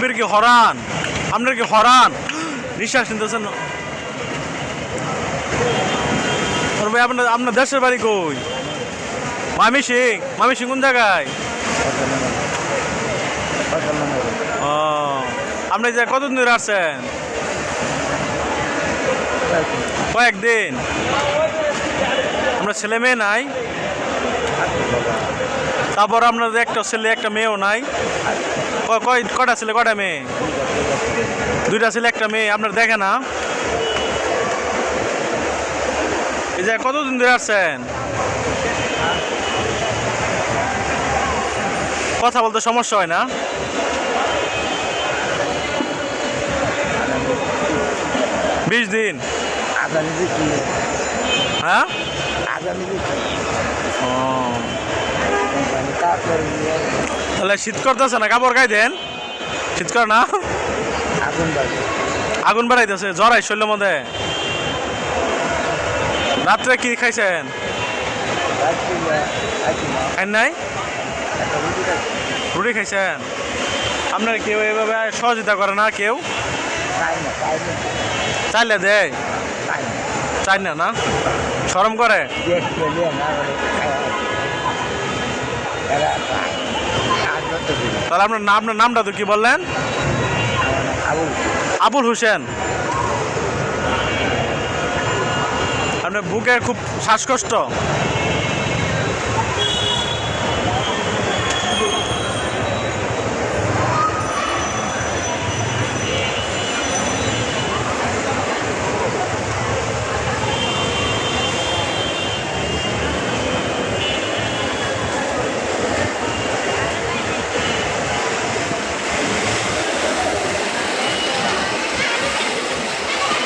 আপনার কি হরান? আপনার কি হরান? নিঃশ্বাস নিতেছেন। ভাই, আপনার আপনার দেশের বাড়ি কই? মামি সিং মামি সিং কোন জায়গায়? ও, আপনি যে কতদিন ধরে আসছেন? কয়েকদিন। আপনার ছেলে মেয়ে নাই। তারপর আপনার একটা ছেলে একটা মেয়েও নাই। কয় কটা ছেলে কটা মেয়ে? দুইটা ছেলে একটা মেয়ে আপনার দেখে না। এই যে কতদিন ধরে আসছেন? কথা বলতে সমস্যা হয় না। বিশ দিন। হ্যাঁ? ও। তাহলে শীত করতেছে না কাপড় গায়ে দেন। শীত করে না? আগুন বাড়াইতেছে জ্বর আই শরীরের মধ্যে। রাত্রে কি খাইছেন? খাই নাই? রুটি খাইছেন? আপনার কেউ এভাবে সহযোগিতা করে না কেউ? চাইলে দেয়? চাই না। না সরম করে? তাহলে আপনার নাম আপনার নামটা তো কি বললেন? আবুল। হোসেন। আপনার বুকে খুব শ্বাসকষ্ট।